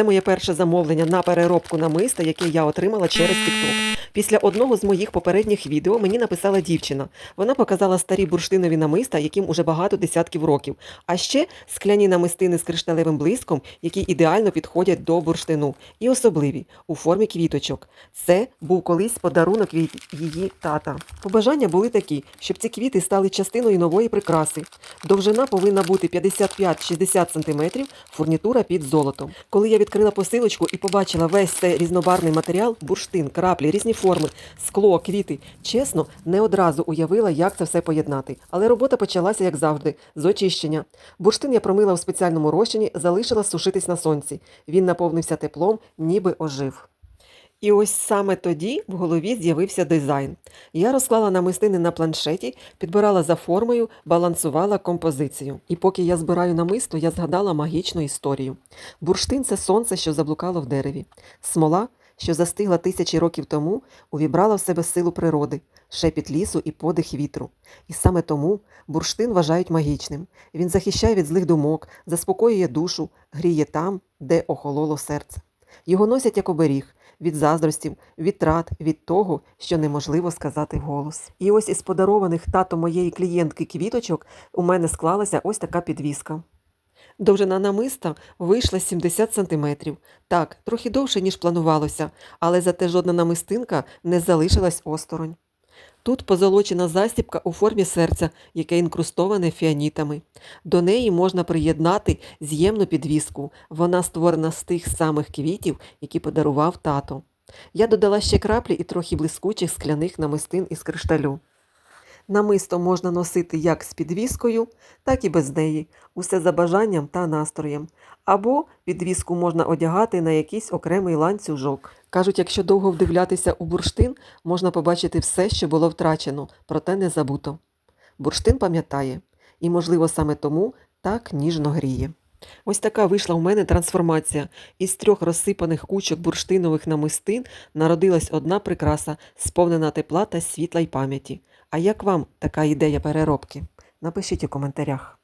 Це моє перше замовлення на переробку намиста, яке я отримала через TikTok. Після одного з моїх попередніх відео мені написала дівчина. Вона показала старі бурштинові намиста, яким уже багато десятків років, а ще скляні намистини з кришталевим блиском, які ідеально підходять до бурштину, і особливі у формі квіточок. Це був колись подарунок від її тата. Побажання були такі, щоб ці квіти стали частиною нової прикраси. Довжина повинна бути 55-60 см, фурнітура під золотом. Коли я відкрила посилочку і побачила весь цей різнобарний матеріал, бурштин, краплі, різні форми, скло, квіти, чесно, не одразу уявила, як це все поєднати. Але робота почалася, як завжди, з очищення. Бурштин я промила у спеціальному розчині, залишила сушитись на сонці. Він наповнився теплом, ніби ожив. І ось саме тоді в голові з'явився дизайн. Я розклала намистини на планшеті, підбирала за формою, балансувала композицію. І поки я збираю намисто, я згадала магічну історію. Бурштин це сонце, що заблукало в дереві. Смола, що застигла тисячі років тому, увібрала в себе силу природи, шепіт лісу і подих вітру. І саме тому бурштин вважають магічним. Він захищає від злих думок, заспокоює душу, гріє там, де охололо серце. Його носять як оберіг від заздростів, від трат, від того, що неможливо сказати голос. І ось із подарованих тато моєї клієнтки квіточок у мене склалася ось така підвіска. Довжина намиста вийшла 70 сантиметрів. Так, трохи довше, ніж планувалося, але зате жодна намистинка не залишилась осторонь. Тут позолочена застібка у формі серця, яке інкрустоване фіанітами. До неї можна приєднати з'ємну підвіску. Вона створена з тих самих квітів, які подарував тато. Я додала ще краплі і трохи блискучих скляних намистин із кришталю. Намисто можна носити як з підвіскою, так і без неї, усе за бажанням та настроєм. Або підвіску можна одягати на якийсь окремий ланцюжок. Кажуть, якщо довго вдивлятися у бурштин, можна побачити все, що було втрачено, проте не забуто. Бурштин пам'ятає, і, можливо, саме тому так ніжно гріє. Ось така вийшла у мене трансформація. Із трьох розсипаних кучок бурштинових намистин народилась одна прикраса, сповнена тепла та світла й пам'яті. А як вам така ідея переробки? Напишіть у коментарях.